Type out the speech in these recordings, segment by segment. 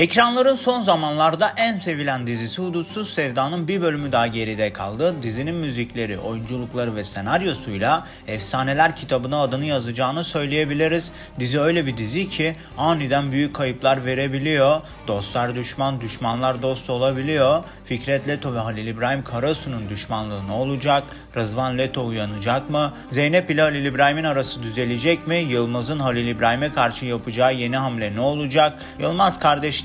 Ekranların son zamanlarda en sevilen dizisi Hudutsuz Sevda'nın bir bölümü daha geride kaldı. Dizinin müzikleri, oyunculukları ve senaryosuyla Efsaneler kitabına adını yazacağını söyleyebiliriz. Dizi öyle bir dizi ki aniden büyük kayıplar verebiliyor. Dostlar düşman, düşmanlar dost olabiliyor. Fikret Leto ve Halil İbrahim Karasu'nun düşmanlığı ne olacak? Rızvan Leto uyanacak mı? Zeynep ile Halil İbrahim'in arası düzelecek mi? Yılmaz'ın Halil İbrahim'e karşı yapacağı yeni hamle ne olacak? Yılmaz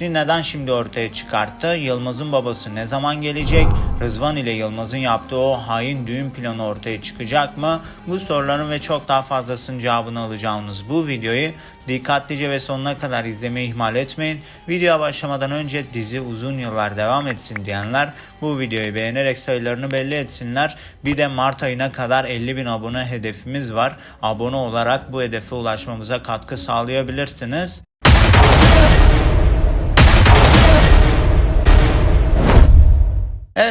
kardeşliği neden şimdi ortaya çıkarttı? Yılmaz'ın babası ne zaman gelecek? Rızvan ile Yılmaz'ın yaptığı o hain düğün planı ortaya çıkacak mı? Bu soruların ve çok daha fazlasının cevabını alacağınız bu videoyu dikkatlice ve sonuna kadar izlemeyi ihmal etmeyin. Videoya başlamadan önce dizi uzun yıllar devam etsin diyenler bu videoyu beğenerek sayılarını belli etsinler. Bir de Mart ayına kadar 50 bin abone hedefimiz var. Abone olarak bu hedefe ulaşmamıza katkı sağlayabilirsiniz.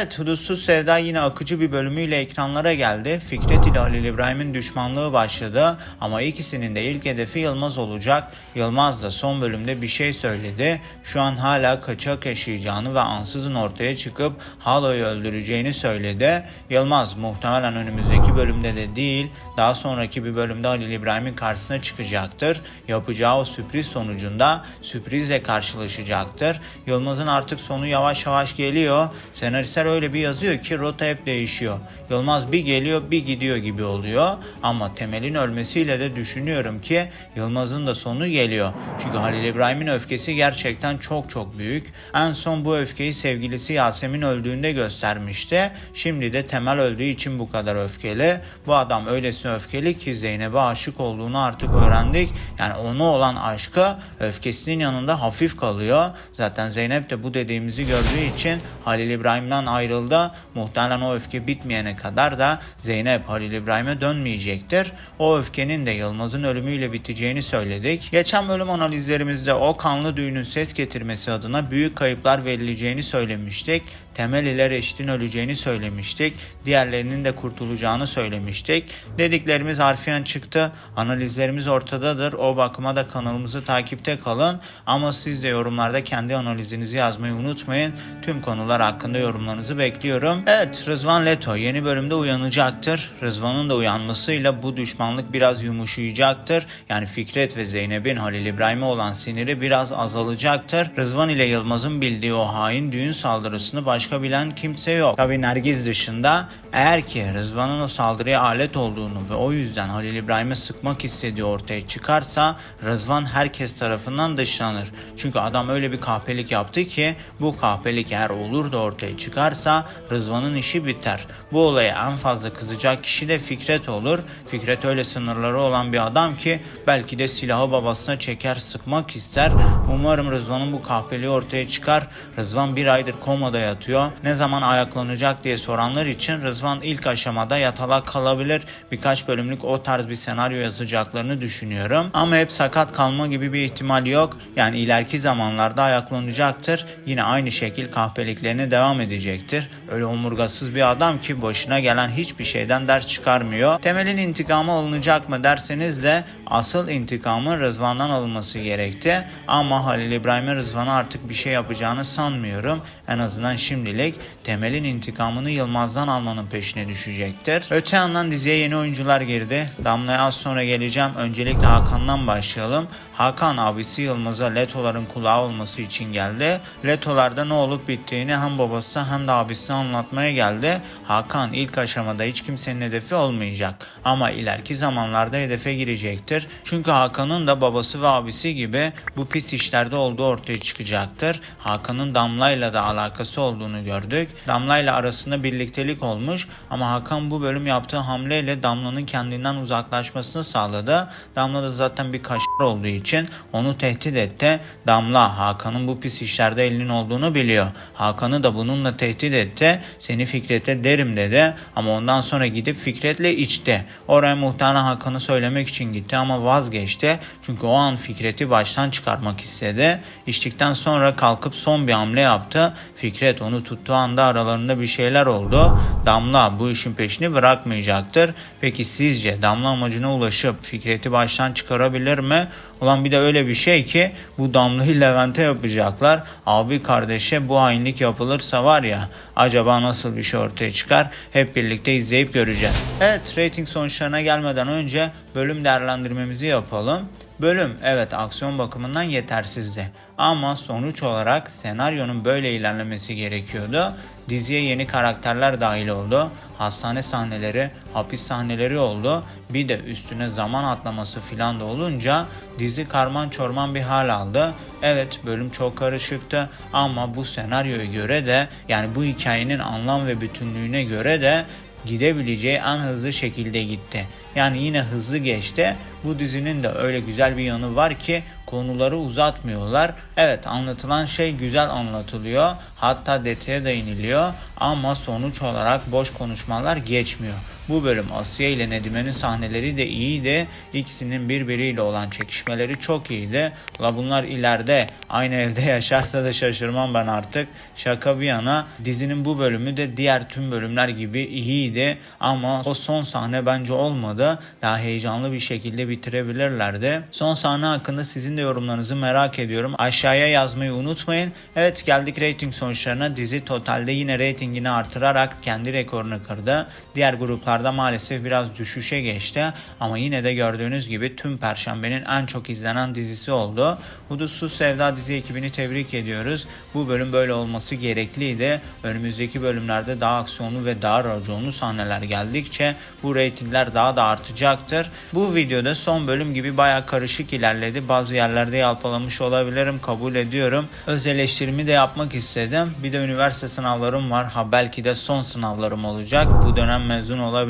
Evet, Hudutsuz Sevda yine akıcı bir bölümüyle ekranlara geldi. Fikret ile Halil İbrahim'in düşmanlığı başladı ama ikisinin de ilk hedefi Yılmaz olacak. Yılmaz da son bölümde bir şey söyledi. Şu an hala kaçak yaşayacağını ve ansızın ortaya çıkıp Halo'yu öldüreceğini söyledi. Yılmaz muhtemelen önümüzdeki bölümde de değil, daha sonraki bir bölümde Halil İbrahim'in karşısına çıkacaktır. Yapacağı o sürpriz sonucunda sürprizle karşılaşacaktır. Yılmaz'ın artık sonu yavaş yavaş geliyor. Senaristler öyle bir yazıyor ki rota hep değişiyor. Yılmaz bir geliyor bir gidiyor gibi oluyor. Ama Temel'in ölmesiyle de düşünüyorum ki Yılmaz'ın da sonu geliyor. Çünkü Halil İbrahim'in öfkesi gerçekten çok çok büyük. En son bu öfkeyi sevgilisi Yasemin öldüğünde göstermişti. Şimdi de Temel öldüğü için bu kadar öfkeli. Bu adam öylesine öfkeli ki Zeynep'e aşık olduğunu artık öğrendik. Yani ona olan aşkı öfkesinin yanında hafif kalıyor. Zaten Zeynep de bu dediğimizi gördüğü için Halil İbrahim'den ayrıldı. Muhtemelen o öfke bitmeyene kadar da Zeynep Halil İbrahim'e dönmeyecektir. O öfkenin de Yılmaz'ın ölümüyle biteceğini söyledik. Geçen bölüm analizlerimizde o kanlı düğünün ses getirmesi adına büyük kayıplar verileceğini söylemiştik. Temel ile Reşit'in öleceğini söylemiştik. Diğerlerinin de kurtulacağını söylemiştik. Dediklerimiz harfiyen çıktı. Analizlerimiz ortadadır. O bakıma da kanalımızı takipte kalın. Ama siz de yorumlarda kendi analizinizi yazmayı unutmayın. Tüm konular hakkında yorumlarınızı bekliyorum. Evet Rızvan Leto yeni bölümde uyanacaktır. Rızvan'ın da uyanmasıyla bu düşmanlık biraz yumuşayacaktır. Yani Fikret ve Zeynep'in Halil İbrahim'e olan siniri biraz azalacaktır. Rızvan ile Yılmaz'ın bildiği o hain düğün saldırısını başka bilen kimse yok. Tabi Nergiz dışında eğer ki Rızvan'ın o saldırıya alet olduğunu ve o yüzden Halil İbrahim'e sıkmak istediği ortaya çıkarsa Rızvan herkes tarafından dışlanır. Çünkü adam öyle bir kahpelik yaptı ki bu kahpelik eğer olur da ortaya çıkarsa Rızvan'ın işi biter. Bu olaya en fazla kızacak kişi de Fikret olur. Fikret öyle sınırları olan bir adam ki belki de silahı babasına çeker sıkmak ister. Umarım Rızvan'ın bu kahpeliği ortaya çıkar. Rızvan bir aydır komada yatıyor. Ne zaman ayaklanacak diye soranlar için Rızvan ilk aşamada yatalak kalabilir. Birkaç bölümlük o tarz bir senaryo yazacaklarını düşünüyorum. Ama hep sakat kalma gibi bir ihtimal yok. Yani ileriki zamanlarda ayaklanacaktır. Yine aynı şekil kahpeliklerine devam edecektir. Öyle omurgasız bir adam ki başına gelen hiçbir şeyden ders çıkarmıyor. Temel'in intikamı alınacak mı derseniz de asıl intikamın Rızvan'dan alınması gerekti. Ama Halil İbrahim'e Rızvan'a artık bir şey yapacağını sanmıyorum. En azından şimdilik Temel'in intikamını Yılmaz'dan almanın peşine düşecektir. Öte yandan diziye yeni oyuncular girdi. Damla'ya az sonra geleceğim. Öncelikle Hakan'dan başlayalım. Hakan abisi Yılmaz'a Letoların kulağı olması için geldi. Letolarda ne olup bittiğini hem babası hem de abisi anlatmaya geldi. Hakan ilk aşamada hiç kimsenin hedefi olmayacak. Ama ileriki zamanlarda hedefe girecektir. Çünkü Hakan'ın da babası ve abisi gibi bu pis işlerde olduğu ortaya çıkacaktır. Hakan'ın Damla'yla da alakası olduğunu gördük. Damla'yla arasında birliktelik olmuş ama Hakan bu bölüm yaptığı hamleyle Damla'nın kendinden uzaklaşmasını sağladı. Damla da zaten bir kaşar olduğu için onu tehdit etti. Damla Hakan'ın bu pis işlerde elinin olduğunu biliyor. Hakan'ı da bununla tehdit etti. Seni Fikret'e derim dedi ama ondan sonra gidip Fikret'le içti. Oraya muhtemelen Hakan'ı söylemek için gitti ama vazgeçti. Çünkü o an Fikret'i baştan çıkarmak istedi. İçtikten sonra kalkıp son bir hamle yaptı. Fikret onu tuttuğu anda aralarında bir şeyler oldu. Damla bu işin peşini bırakmayacaktır. Peki sizce Damla amacına ulaşıp Fikret'i baştan çıkarabilir mi? Ulan bir de öyle bir şey ki bu Damla'yı Levent'e yapacaklar. Abi kardeşe bu hainlik yapılırsa var ya acaba nasıl bir şey ortaya çıkar hep birlikte izleyip göreceğiz. Evet rating sonuçlarına gelmeden önce bölüm değerlendirmemizi yapalım. Bölüm evet aksiyon bakımından yetersizdi. Ama sonuç olarak senaryonun böyle ilerlemesi gerekiyordu. Diziye yeni karakterler dahil oldu. Hastane sahneleri, hapis sahneleri oldu. Bir de üstüne zaman atlaması filan da olunca dizi karman çorman bir hal aldı. Evet bölüm çok karışıktı ama bu senaryoya göre de yani bu hikayenin anlam ve bütünlüğüne göre de gidebileceği en hızlı şekilde gitti. Yani yine hızlı geçti. Bu dizinin de öyle güzel bir yanı var ki konuları uzatmıyorlar. Evet anlatılan şey güzel anlatılıyor. Hatta detaya da iniliyor ama sonuç olarak boş konuşmalar geçmiyor. Bu bölüm Asiye ile Nedime'nin sahneleri de iyiydi. İkisinin birbiriyle olan çekişmeleri çok iyiydi. La bunlar ileride aynı evde yaşarsa da şaşırmam ben artık. Şaka bir yana dizinin bu bölümü de diğer tüm bölümler gibi iyiydi. Ama o son sahne bence olmadı. Daha heyecanlı bir şekilde bitirebilirlerdi. Son sahne hakkında sizin de yorumlarınızı merak ediyorum. Aşağıya yazmayı unutmayın. Evet geldik rating sonuçlarına. Dizi totalde yine ratingini artırarak kendi rekorunu kırdı. Diğer gruplarda maalesef biraz düşüşe geçti. Ama yine de gördüğünüz gibi tüm Perşembenin en çok izlenen dizisi oldu. Hudutsuz Sevda dizi ekibini tebrik ediyoruz. Bu bölüm böyle olması gerekliydi. Önümüzdeki bölümlerde daha aksiyonlu ve daha raconlu sahneler geldikçe bu reytingler daha da artacaktır. Bu videoda son bölüm gibi baya karışık ilerledi. Bazı yerlerde yalpalamış olabilirim kabul ediyorum. Öz eleştirimi de yapmak istedim. Bir de üniversite sınavlarım var. Ha belki de son sınavlarım olacak. Bu dönem mezun olabilirim.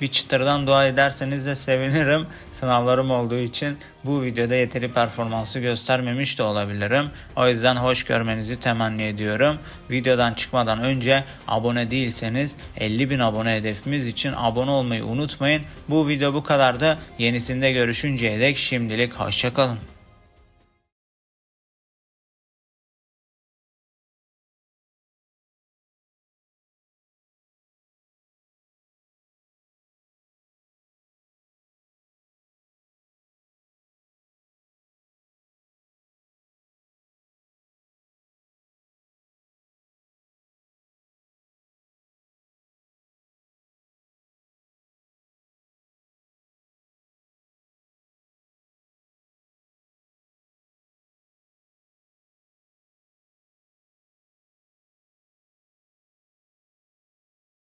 Bir çıtırdan dua ederseniz de sevinirim. Sınavlarım olduğu için bu videoda yeteri performansı göstermemiş de olabilirim. O yüzden hoş görmenizi temenni ediyorum. Videodan çıkmadan önce abone değilseniz 50 bin abone hedefimiz için abone olmayı unutmayın. Bu video bu kadardı. Yenisinde görüşünceye dek şimdilik hoşçakalın.